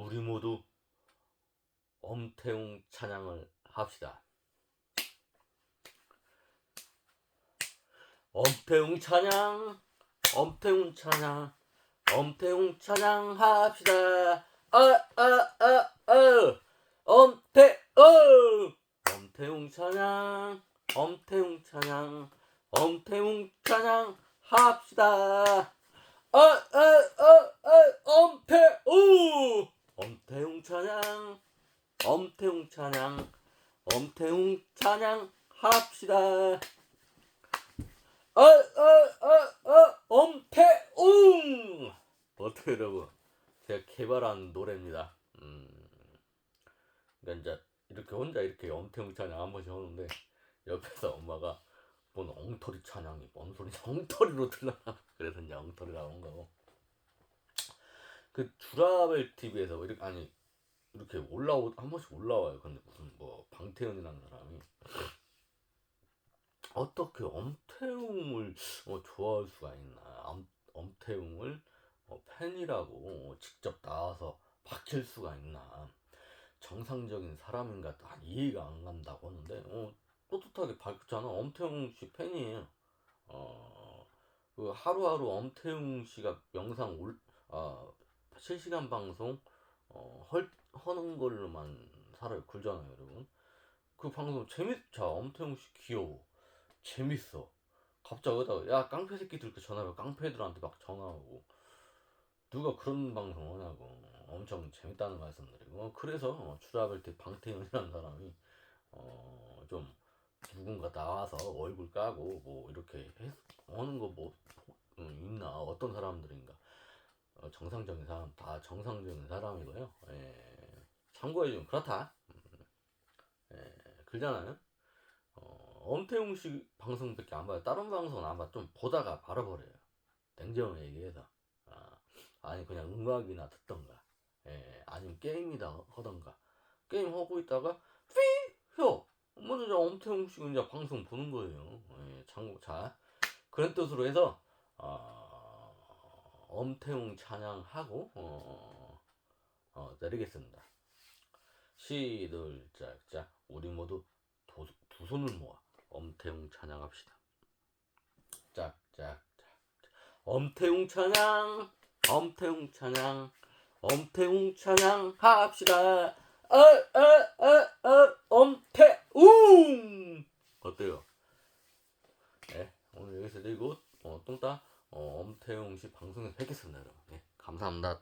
우리 모두 엄태웅 찬양을 합시다. 엄태웅 찬양, 엄태웅 찬양, 엄태웅 찬양 합시다. 아, 아, 아, 아, 엄태웅, 엄태웅 찬양, 엄태웅 찬양, 엄태웅 찬양 합시다. 아, 아, 아, 아, 엄태웅, 엄태웅 찬양, 엄태웅 찬양, 엄태웅 찬양 합시다. 아, 아, 아, 아, 엄태웅! 어떻게 여러분, 제가 개발한 노래입니다. 음, 그러니까 이제 이렇게 혼자 이렇게 엄태웅 찬양 한 번씩 하는데 옆에서 엄마가 뭔 엉터리 찬양이 뭔 소리냐 엉터리로 들려나 그래서 이제 엉터리라고 한 거고 그 주라벨 TV에서 이렇게 아니 이렇게 올라오 한 번씩 올라와요. 근데 무슨 뭐 방태현이라는 사람이 어떻게 엄태웅을 어, 좋아할 수가 있나? 엄, 엄태웅을 어, 팬이라고 직접 나와서 박힐 수가 있나? 정상적인 사람인가 난 이해가 안 간다고 하는데 어, 떳떳하게 밝혔잖아. 엄태웅 씨 팬이에요. 어, 그 하루하루 엄태웅 씨가 영상 올, 아, 실시간 방송 어, 헐, 하는 걸로만 살아요. 굴잖아요, 여러분. 그 방송 재밌, 자, 엄태웅 씨 귀여워. 재밌어. 갑자기 여기다가, 야, 깡패 새끼들 그 전화를 깡패들한테 막 전화하고. 누가 그런 방송 하냐고. 엄청 재밌다는 말씀드리고. 어, 그래서, 어, 추라벨 때 방태현이라는 사람이, 어, 좀, 누군가 나와서 얼굴 까고, 뭐, 이렇게 해, 하는 거 뭐, 음, 있나. 어떤 사람들인가. 어, 정상적인 사람, 다 정상적인 사람이고요. 예, 참고해주면 그렇다. 음, 예, 그러잖아요. 어, 엄태웅 씨 방송밖에 안 봐요. 다른 방송은 아마 좀 보다가 말아버려요. 냉정하게 얘기해서. 아, 아니, 그냥 음악이나 듣던가. 예, 아니면 게임이다 하던가. 게임 하고 있다가, 휘! 혀! 먼저 저 엄태웅 씨 이제 방송 보는 거예요. 예, 참고, 자. 그런 뜻으로 해서, 어, 엄태웅 찬양하고, 어, 어, 내리겠습니다. 시들짝, 짝. 우리 모두 도, 두 손을 모아 엄태웅 찬양합시다. 짝, 짝, 짝. 엄태웅 찬양, 엄태웅 찬양, 엄태웅 찬양 합시다. 아, 아, 아, 아, 엄태웅! 어때요? 네, 오늘 여기서 내고, 어, 똥따, 어, 엄태웅 씨 방송에서 뵙겠습니다, 여러분. 네, 감사합니다.